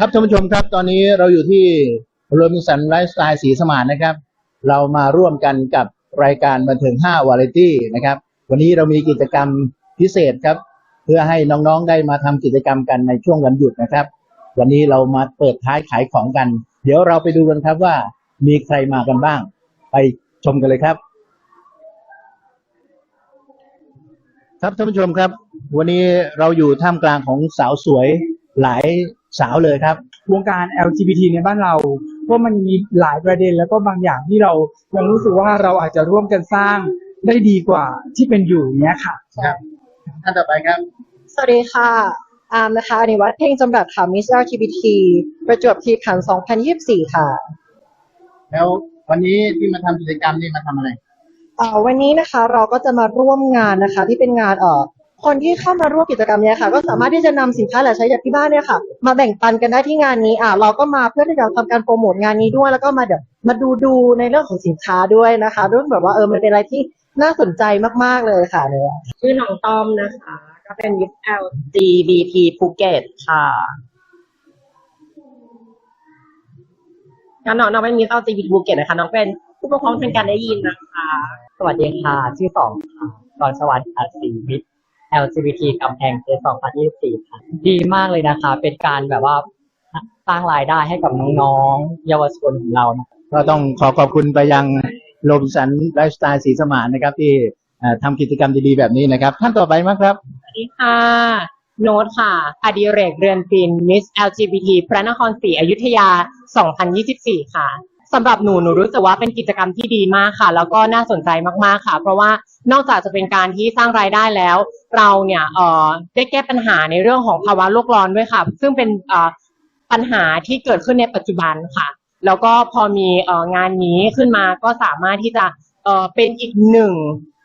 ครับท่านผู้ชมครับ ตอนนี้เราอยู่ที่โรบินสันไลฟ์สไตล์สีสมานนะครับ เรามาร่วมกันกับรายการบันเทิง5วาไรตี้นะครับ วันนี้เรามีกิจกรรมพิเศษครับ เพื่อให้น้องๆได้มาทำกิจกรรมกันในช่วงวันหยุดนะครับ วันนี้เรามาเปิดท้ายขายของกัน เดี๋ยวเราไปดูกันครับว่ามีใครมากันบ้าง ไปชมกันเลยครับ ครับท่านผู้ชมครับ วันนี้เราอยู่ท่ามกลางของสาวสวย หลายสาวเลยครับ วงการ LGBT ในบ้านเราว่ามันมีหลายประเด็นแล้วก็บางอย่างที่เรายังรู้สึกว่าเราอาจจะร่วมกันสร้างได้ดีกว่าที่เป็นอยู่เนี้ยค่ะครับท่านต่อไปครับ สวัสดีค่ะอามนะคะอนิวัฒน์เพ่งจำกัดค่ะ Miss LGBT ประจวบคีรีขันธ์2024 ค่ะ แล้ววันนี้ที่มาทำกิจกรรมนี่มาทำอะไรเอ่อวันนี้นะคะเราก็จะมาร่วมงานนะคะ ที่เป็นงานเอ่อ คนที่เข้ามาร่วมกิจกรรมเนี้ยค่ะ ก็สามารถที่จะนำสินค้าเหลือใช้จากที่บ้านเนี่ยค่ะ มาแบ่งปันกันได้ที่งานนี้อะเราก็มาเพื่อที่จะทำการโปรโมทงานนี้ด้วย แล้วก็มาเดี๋ยวมาดูดูในเรื่องของสินค้าด้วยนะคะเรื่องแบบว่าเออมันเป็นอะไรที่น่าสนใจมากๆเลยค่ะเนี่ย ชื่อน้องต้อมนะคะ ก็เป็นยุค LGBT ภูเก็ตค่ะงั้นน้องน้องเป็นมิส LGBT ภูเก็ตนะคะ น้องเป็นผู้ปกครองทางการได้ยินนะคะ สวัสดีค่ะ ชื่อสองค่ะกรสวัสดิ์อาศีวิทย์ LGBT กำแพงเพชร2024ค่ะดีมากเลยนะคะ เป็นการแบบว่าสร้างรายได้ให้กับน้องๆ เยาวชนของเรานะก็ต้องขอขอบคุณไปยังโรบินสันไลฟ์สไตล์สีสมานนะครับ ที่เอ่อทำกิจกรรมดีๆ แบบนี้นะครับ ท่านต่อไปมั้งครับสวัสดีค่ะโน้ตค่ะ อดิเรกเรือนฟิน Miss LGBT พระนครศรีอยุธยา 2024 ค่ะ สำหรับหนูหนูรู้สึกว่าเป็นกิจกรรมที่ดีมากค่ะ แล้วก็น่าสนใจมากๆค่ะ เพราะว่านอกจากจะเป็นการที่สร้างรายได้แล้ว เราเนี่ยเอ่อได้แก้ปัญหาในเรื่องของภาวะโลกร้อนด้วยค่ะ ซึ่งเป็นเอ่อปัญหาที่เกิดขึ้นในปัจจุบันค่ะ แล้วก็พอมีเอ่องานนี้ขึ้นมาก็สามารถที่จะเอ่อเป็นอีกหนึ่ง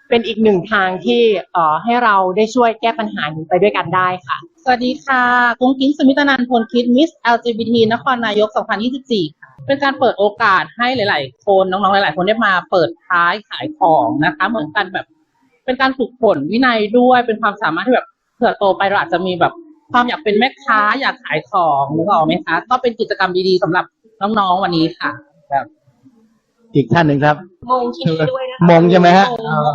เป็นอีกหนึ่งทางที่เอ่อให้เราได้ช่วยแก้ปัญหานี้ไปด้วยกันได้ค่ะ สวัสดีค่ะกุ้งกิ้งสมิตนันท์พลคิดมิส LGBT นครนายก 2024ค่ะ เป็นการเปิดโอกาสให้หลาย ๆ คนน้อง ๆ หลาย ๆ คนได้มาเปิดท้ายขายของนะคะ เหมือนกันแบบเป็นการฝึกฝนวินัยด้วยเป็นความสามารถที่แบบเผื่อโตไปเราอาจจะมีแบบความอยากเป็นแม่ค้าอยากขายของนึกออกไหมคะก็เป็นกิจกรรมดีๆสำหรับน้องๆวันนี้ค่ะอีกท่านหนึ่งครับ มงที่นี่ด้วยนะคะมงใช่ไหมฮะ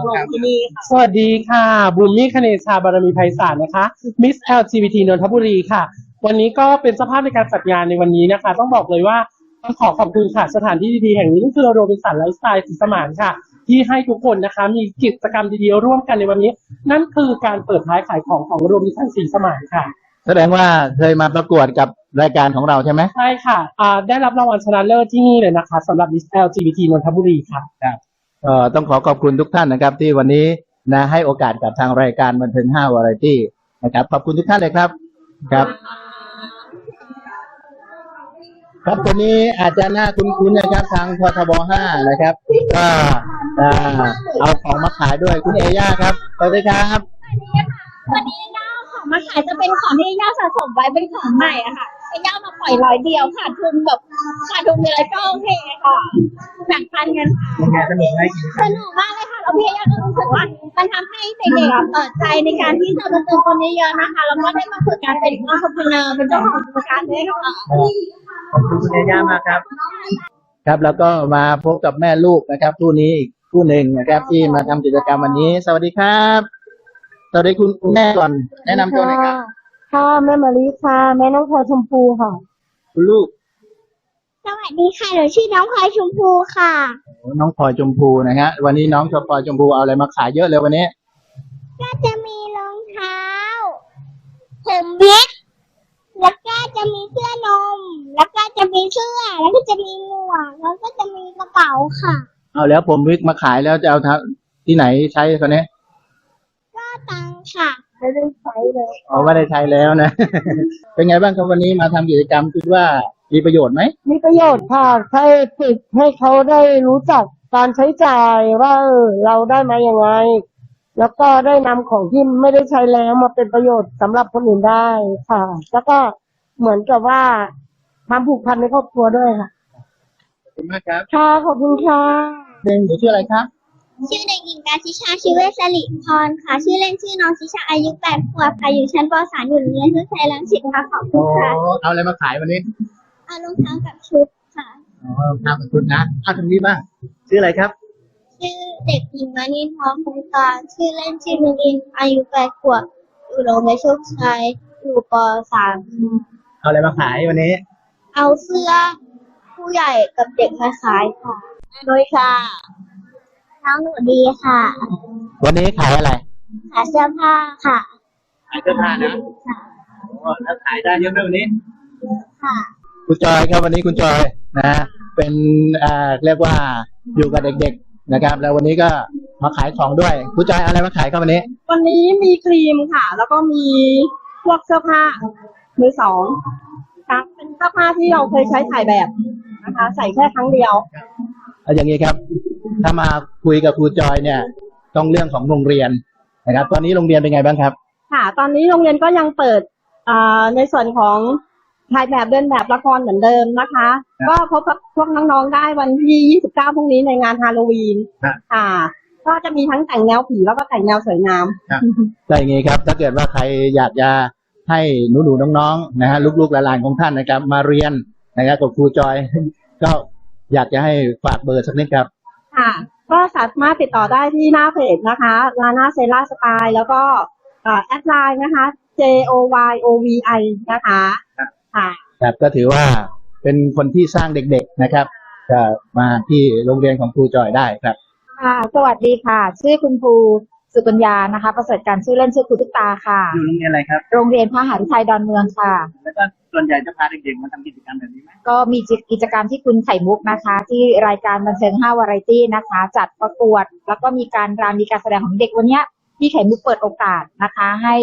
มงที่นี่ค่ะสวัสดีค่ะบุญมี่คเนชาบารมีไพศาลนะคะ Miss LGBT นนทบุรีค่ะ วันนี้ก็เป็นสภาพในการจัดงานในวันนี้นะคะ ต้องบอกเลยว่าต้อง ขอขอบคุณค่ะ สถานที่ดีๆแห่งนี้นั่นคือโรบินสันไลฟ์สไตล์สีสมานค่ะ ที่ให้ทุกคนนะคะ มีกิจกรรมดีๆร่วมกันในวันนี้ นั่นคือการเปิดท้ายขายของของโรบินสันสีสมานค่ะ แสดงว่าเคยมาประกวดกับรายการของเราใช่ไหมใช่ค่ะอ่าได้รับรางวัลชนะเลิศที่นี่เลยนะคะสำหรับ Miss LGBT นนทบุรีค่ะเอ่อต้องขอขอบคุณทุกท่านนะครับ ที่วันนี้นะให้โอกาสกับทางรายการบันเทิง5วาไรตี้นะครับขอบคุณทุกท่านเลยครับครับ ครับคนนี้อาจจะน่าคุ้นๆนะครับ ทางพทบ5นะครับ ก็อ่าเอาของมาขายด้วยคุณเอย่าครับสวัสดีครับวันนี้ย่าของมาขายจะเป็นของที่ย่าสะสมไว้เป็นของใหม่อะค่ะแต่ย่ามาปล่อยร้อยเดียวขาดทุนแบบขาดทุนเลยก็โอเคค่ะแบ่งปันกันค่ะยังไงสนุกไหมสนุกมากเลยค่ะแล้วพี่ย่าก็รู้สึกว่ามันทำให้เด็กๆเปิดใจในการที่จะมาเจอคนเยอะๆนะคะแล้วก็ได้มาฝึกการเป็น entrepreneur เป็นเจ้าของกิจการด้วยค่ะ อบคุณคุณเอย่ามากครับ ครับแล้วก็มาพบกับแม่ลูกนะครับคู่นี้อีกคู่หนึ่งนะครับ ที่มาทำกิจกรรมวันนี้ สวัสดีครับสวัสดีคุณคุณแม่ก่อนแนะนำตัวหน่อยครับค่ะแม่มารีค่ะแม่น้องพลอยชมพูค่ะ คุณลูกสวัสดีค่ะหนูชื่อน้องพลอยชมพูค่ะ น้องพลอยชมพูนะฮะวันนี้น้องชพลอยชมพูเอาอะไรมาขายเยอะเลยวันนี้ ก็จะมีรองเท้า ผมวิกแล้วก็จะมีเสื้อนม แล้วก็จะมี เสื้อแล้วก็จะมีหมวกแล้วก็จะมีกระเป๋าค่ะ เอาแล้วผมวิกมาขายแล้วจะเอาทาที่ไหนใช้คนนี้ก็ตังค่ะไม่ได้ใช้เลย เอาไม่ได้ใช้แล้วนะ เป็นไงบ้างครับวันนี้มาทำกิจกรรมคิดว่ามีประโยชน์ไหมมีประโยชน์ค่ะให้ฝึกให้เขาได้รู้จักการใช้จ่ายว่าเออเราได้มายังไงแล้วก็ได้นำของที่ไม่ได้ใช้แล้วมาเป็นประโยชน์สำหรับคนอื่นได้ค่ะ แล้วก็เหมือนกับว่า ทำผูกพันในครอบครัวด้วยค่ะ ขอบคุณมากครับค่ะขอบคุณค่ะเดงเดี๋ยวชื่ออะไรครับ ชื่อเด็กหญิงกาชิชาชิเวสลิพรค่ะ ชื่อเล่นชื่อน้องชิชาอายุแปดขวบค่ะอยู่ชั้นป .3 อยู่โรงเรียนทุกไทยลังสิตค่ะขอบคุโอ้ณค่ะเอาอะไรมาขายวันนี้เอารองเท้ากับชุดค่ะ อ๋อทำกับคุณนะเอาทางนี้บ้างชื่ออะไรครับ ชื่อเด็กหญิงมณีทองคงตาชื่อเล่นชื่อมินินอายุแปดขวบอยู่โรงเรียนโชคชัยอยู่ป .3 เอาอะไรมาขายวันนี้ เอาเสื้อผู้ใหญ่กับเด็กมาขายค่ะ โดยค่ะ น้องหนูดีค่ะ วันนี้ขายอะไร ขายเสื้อผ้าค่ะ ขายเสื้อผ้านะโอ้แล้วขายได้เยอะไหมวันนี้ ค่ะ คุณจอยครับวันนี้คุณจอยนะ เป็นอ่าเรียกว่าอยู่กับเด็กๆนะครับ แล้ววันนี้ก็มาขายของด้วย คุณจอยเอาอะไรมาขายครับวันนี้ วันนี้มีครีมค่ะ แล้วก็มีพวกเสื้อผ้ามือสอง ค่ะเป็นเสื้อผ้าที่เราเคยใช้ถ่ายแบบนะคะ ใส่แค่ครั้งเดียวเอาอย่างนี้ครับ ถ้ามาคุยกับครูจอยเนี่ยต้องเรื่องของโรงเรียนนะครับ ตอนนี้โรงเรียนเป็นไงบ้างครับ ค่ะ ตอนนี้โรงเรียนก็ยังเปิดอ่าในส่วนของถ่ายแบบเดินแบบละครเหมือนเดิมนะคะครับก็พบกับพวกน้องๆได้วันที่ 29 พรุ่งนี้ในงานฮาโลวีนครับค่ะ ก็จะมีทั้งแต่งแนวผีแล้วก็แต่งแนวสวยงามก็อย่างนี้ครับ ถ้าเกิดว่าใครอยากจะ ให้หนูๆน้องๆนะฮะลูกๆหลานๆของท่านนะครับ มาเรียนนะครับกับครูจอย ก็อยากจะให้ฝากเบอร์สักนิดครับ ค่ะ ก็สามารถติดต่อได้ที่หน้าเพจนะคะลาน่าเซล่าสไตล์แล้วก็เอ่อแอดไลน์นะคะ J O Y O V I นะคะครับค่ะครับก็ถือว่าเป็นคนที่สร้างเด็กๆนะครับก็มาที่โรงเรียนของครูจอยได้ครับค่ะสวัสดีค่ะ ชื่อคุณครู สุกัญญานะคะประเสริฐการชื่อเล่นชื่อครูตุ๊กตาค่ะ อยู่โรงเรียนอะไรครับ โรงเรียนพระหฤทัยดอนเมืองค่ะ แล้วก็ส่วนใหญ่จะพาเด็กๆมาทำกิจกรรมแบบนี้ไหมก็มีกิจกรรมที่คุณไข่มุกนะคะ ที่รายการบันเทิง5วาไรตี้นะคะ จัดประกวด แล้วก็มีการรำมีการแสดงของเด็กวันเนี้ยพี่ไข่มุกเปิดโอกาสนะคะ ให้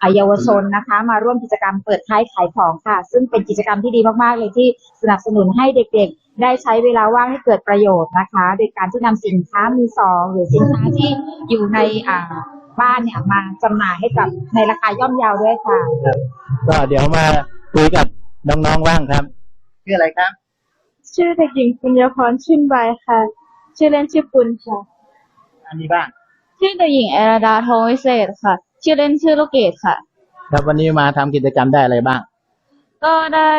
อ่าเยาวชนนะคะ มาร่วมกิจกรรมเปิดท้ายขายของค่ะ ซึ่งเป็นกิจกรรมที่ดีมากๆเลยที่สนับสนุนให้เด็กๆ ได้ใช้เวลาว่างให้เกิดประโยชน์นะคะ โดยการที่นำสินค้ามือสองหรือสินค้าที่อยู่ในอ่าบ้านเนี่ยมาจำหน่ายให้กับในราคาย่อมเยาด้วยค่ะก็เดี๋ยวมาคุยกับน้องๆบ้างครับชื่ออะไรครับ ชื่อเด็กหญิงปุญญพรชื่นใบค่ะ ชื่อเล่นชื่อปุณค่ะ อันนี้บ้าง ชื่อเด็กหญิงเอราดาทองวิเศษค่ะ ชื่อเล่นชื่อลูกเกดค่ะ ครับวันนี้มาทำกิจกรรมได้อะไรบ้าง ก็ได้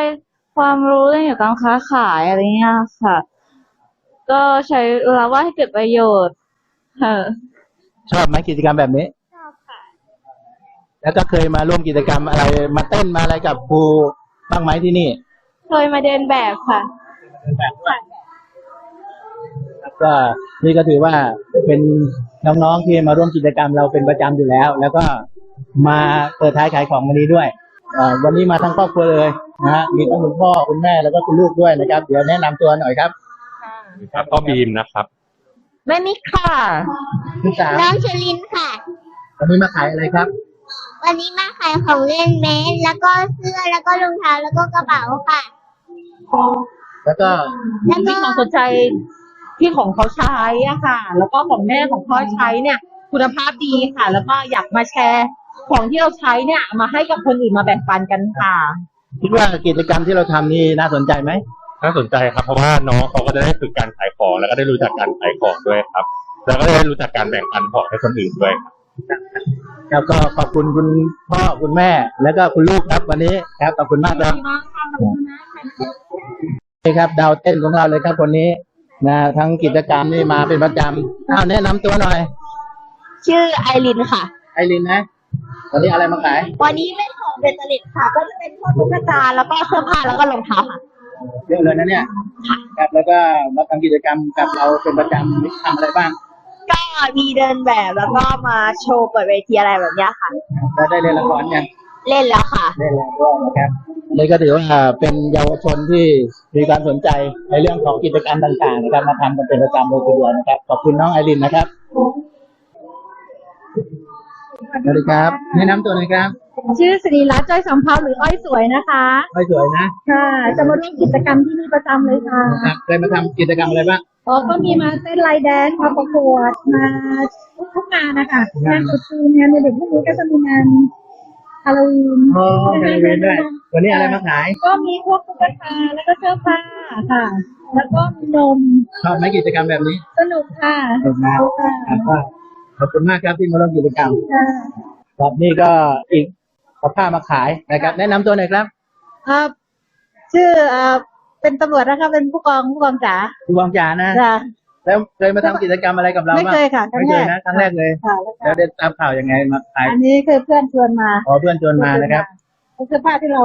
ความรู้เรื่องเกี่ยวกับการค้าขายอะไรเงี้ยค่ะ ก็ใช้เวลาว่างให้เกิดประโยชน์ค่ะชอบไหมกิจกรรมแบบนี้ ชอบค่ะ แล้วก็เคยมาร่วมกิจกรรมอะไรมาเต้นมาอะไรกับครูบ้างไหมที่นี่ เคยมาเดินแบบค่ะครับก็นี่ก็ถือว่าเป็นน้องๆที่มาร่วมกิจกรรมเราเป็นประจำอยู่แล้ว แล้วก็มาเปิดท้ายขายของวันนี้ด้วยเอ่อวันนี้มาทั้งครอบครัวเลย นะฮะมีทั้งคุณพ่อคุณแม่แล้วก็คุณลูกด้วยนะครับ เดี๋ยวแนะนำตัวหน่อยครับครับพ่อบีมนะครับแม่นิกค่ะ คุณสาวน้องชลินค่ะ วันนี้มาขายอะไรครับ วันนี้มาขายของเล่นแมสแล้วก็เสื้อแล้วก็รองเท้าแล้วก็กระเป๋าค่ะ แล้วก็แล้วก็ที่ความสนใจที่ของเขาใช้อะค่ะ แล้วก็ของแม่ของพ่อใช้เนี่ย คุณภาพดีค่ะ แล้วก็อยากมาแชร์ ของที่เราใช้เนี่ย มาให้กับคนอื่นมาแบ่งปันกันค่ะ คิดว่ากิจกรรมที่เราทำนี่น่าสนใจไหมน่าสนใจครับ เพราะว่าน้องเขาก็จะได้ฝึกการขายของแล้วก็ได้รู้จักการขายของด้วยครับ แล้วก็ได้รู้จักการแบ่งปันของให้คนอื่นด้วยครับแล้วก็ขอบคุณคุณพ่อคุณแม่ แล้วก็คุณลูกครับวันนี้ครับขอบคุณมากครับนี่ครับ ดาวเต้นของเราเลยครับคนนี้นะทั้งกิจกรรมนี่มาเป็นประจำอ้าวแนะนำตัวหน่อย ชื่อไอรินค่ะ ไอรินนะวันนี้อะไรมาขาย วันนี้เป็นของ เบตเตอร์เล็ตค่ะ ก็จะเป็นพวกตุ๊กตาแล้วก็เสื้อผ้าแล้วก็รองเท้าค่ะ เยอะเลยนะเนี่ยครับแล้วก็มาทำกิจกรรมกับเราเป็นประจำนี่ทำอะไรบ้าง ก็มีเดินแบบแล้วก็มาโชว์เปิดเวทีอะไรแบบเนี้ยค่ะ แล้วได้เล่นละครยังเล่นแล้วค่ะ ได้แล้วด้วยนะครับนี่ก็ถือว่าเป็นเยาวชนที่มีความสนใจในเรื่องของกิจกรรมต่างๆนะครับมาทำกันเป็นประจำเลยทีเดียวนะครับ ขอบคุณน้องไอรินนะครับสวัสดีครับแนะนำตัวหน่อยครับชื่อสิริรัตน์จ้อยสัมภาหรืออ้อยสวยนะคะ ไม่สวยนะค่ะ จะมาร่วมกิจกรรมที่นี่ประจำเลยค่ะครับเคยมาทำกิจกรรมอะไรบ้างอ๋อก็มีมาเต้นไลน์แดนซ์มาประกวดมาทุกงานนะคะงานตรุษจีนงานในเด็กพวกนี้ก็จะมีงานฮาโลวีนอ๋อฮาโลวีนด้วยวันนี้อะไรมาขายก็มีพวกตุ๊กตาแล้วก็เสื้อผ้าค่ะ แล้วก็มีนมชอบไหมกิจกรรมแบบนี้สนุกค่ะสนุกนะครับก็ขอบคุณมากครับที่มาร่วมกิจกรรมครับนี่ก็อีก เอาผ้ามาขายนะครับ แนะนำตัวหน่อยครับครับ ชื่อเอ่อเป็นตำรวจนะคะเป็นผู้กองผู้กองจ๋าคุณวางจานะจ้ะ แล้วเคยมาทำกิจกรรมอะไรกับเราไม่บ้างเคยค่ะครั้ไม่งเคแรยก นะครั้งแรกเลยค่ะแล้วก็แล้วได้ตามข่าวยังไงมาขายอันนี้คือเพื่อนชวนมาขอเพื่อนชวนมานะครับ เสื้อผ้าที่เรา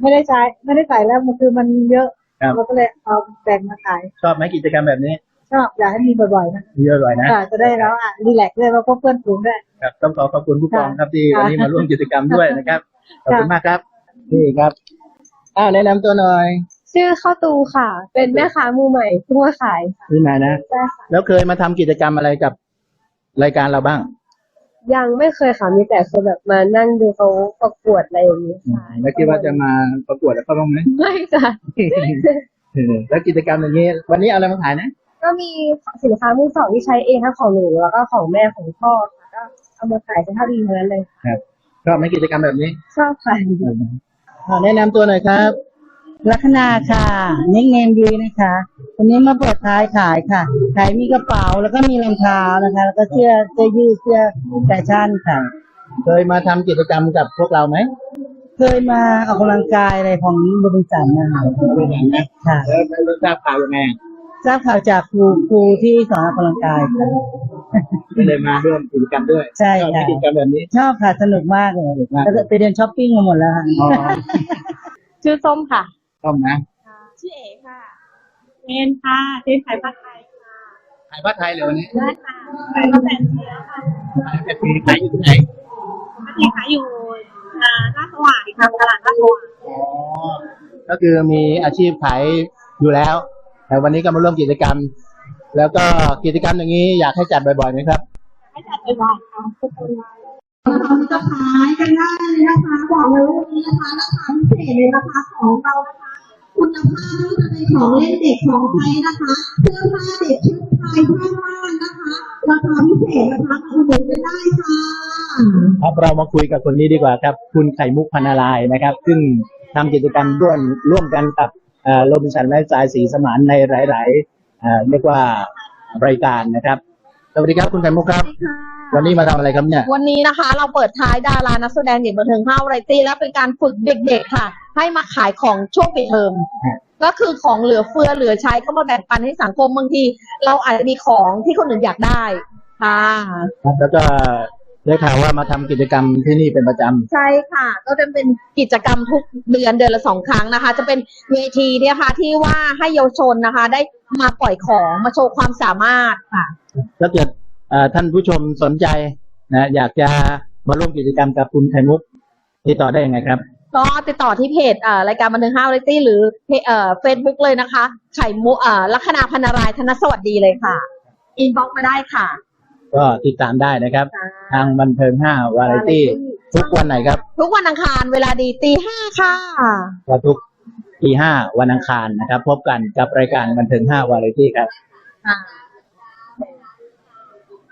ไม่ได้ใช้ไม่ได้ใส่แล้วมันคือมันเยอะครับ เราก็เลยเอาแบ่งมาขายชอบไหมกิจกรรมแบบนี้ ชอบอยากให้มีบ่อยๆนะเยอะเลยนะค่ะจะได้แล้วอะรีแลกซ์ด้วยมาพบเพื่อนฝูงด้วยครับต้องขอขอบคุณผู้กองครับที่ค่ะวันนี้มาร่วมกิจกรรมด้วยนะครับขอบคุณค่ะมากครับนี่ครับอ้าวแนะนำตัวหน่อย ชื่อข้าวตูค่ะ เป็นแม่ค้ามือใหม่เพิ่งมาขายค่ะนี่นายนะใช่ค่ะแล้วเคยมาทำกิจกรรมอะไรกับรายการเราบ้าง ยังไม่เคยค่ะมีแต่คนแบบมานั่งดูเขาประกวดอะไรอย่างนี้ค่ะแล้วคิดว่าจะมาประกวดแล้วเขาบ้างไหมไม่ค่ะเออแล้วกิจกรรมอย่างนี้ วันนี้เอาอะไรมาขายนะ ก็มีสินค้ามือสองที่ใช้เองทั้งของหนูแล้วก็ของแม่ของพ่อค่ะก็เอามาขายเป็นเท่าดีทั้งนั้นเลยครับชอบไหมกิจกรรมแบบนี้ชอบค่ะอ่าแนะนำตัวหน่อยครับ ลัคนาค่ะเน็กเนมดีนะคะวันนี้มาเปิดท้ายขายค่ะ ขายมีกระเป๋าแล้วก็มีรองเท้านะคะ แล้วก็เสื้อเสื้อยืดเสื้อแฟชั่นค่ะ เคยมาทำกิจกรรมกับพวกเราไหมเคยมาออกกำลังกายอะไรของบริษัทนะคะค่ะแล้วแล้วทราบข่าวยังไง ทราบข่าวจากครูครูที่สอนออกกำลังกายค่ะก็เลยมาร่วมกิจกรรมด้วยใช่ชอบไหมค่ะกิจกรรมแบบนี้ชอบค่ะสนุกมากเลยสนุกมากแล้วก็ไปเดินช้อปปิ้งมาหมดแล้วค่ะอ๋อชื่อส้มค่ะชอบนะชื่อเอค่ะเอนค่ะเจนขายผ้าไทยขายผ้าไทยเลยวันนี้ได้ค่ะขายผ้าแฟนเชียค่ะขายแบบนี้ขายอยู่ที่ไหนผ้าไทยขายอยู่อ่าลาดสว่างค่ะตลาดลาดสว่างอ๋อก็คือมีอาชีพขายอยู่แล้วแต่ วันนี้ก็มาร่วมกิจกรรม แล้วก็กิจกรรมอย่างนี้อยากให้จัดบ่อยๆไหมครับให้จัดบ่อยๆค่ะทุกคนจะขายกันได้เลยนะคะบอกเลยว่าวันนี้นะคะราคาพิเศษเลยนะคะของเรานะคะคุณภาพไม่ว่าจะเป็นของเล่นเด็กของใช้นะคะเสื้อผ้าเด็กชุดไทยผ้าม่านนะคะราคาพิเศษนะคะอุดหนุนกันได้ค่ะครับเรามาคุยกับคนนี้ดีกว่าครับ คุณไข่มุกพันนารายณ์นะครับ ซึ่งทำกิจกรรมร่วมร่วมกันกับ โรบินสันไลฟ์สไตล์สีสมานในหลายๆเอ่อเรียกว่ารายการนะครับ สวัสดีครับคุณไข่มุกครับ วันนี้มาทำอะไรครับเนี่ย วันนี้นะคะ เราเปิดท้ายดารานักแสดงเด็กบันเทิงห้าวไรตี้และเป็นการฝึกเด็กๆค่ะ ให้มาขายของช่วงปิดเทอมฮะก็คือของเหลือเฟือเหลือใช้ก็มาแบ่งปันให้สังคมบางที เราอาจจะมีของที่คนอื่นอยากได้ค่ะครับแล้วก็ ได้ข่าวว่ามาทำกิจกรรมที่นี่เป็นประจำใช่ค่ะ ก็จะเป็นกิจกรรมทุกเดือนเดือนละสองครั้งนะคะ จะเป็นเวทีเนี่ยค่ะที่ว่าให้เยาวชนนะคะ ได้มาปล่อยของมาโชว์ความสามารถค่ะถ้าเกิดเอ่อท่านผู้ชมสนใจนะอยากจะมาร่วมกิจกรรมกับคุณไข่มุกติดต่อได้ยังไงครับ ก็ติดต่อที่เพจเอ่อรายการบันเทิงห้าวไรตี้หรือเพจเอ่อเฟซบุ๊กเลยนะคะ ไข่มุกเอ่อลัคนาพันนารายณ์ธนสวัสดีเลยค่ะ อินบ็อกมาได้ค่ะ ก็ติดตามได้นะครับ ทางบันเทิงห้าวาไรตี้ทุกวันไหนครับ ทุกวันอังคารเวลาดีตีห้าค่ะก็ทุกปีห้าวันอังคารนะครับ พบกันกับรายการบันเทิงห้าวาไรตี้ครับค่ะ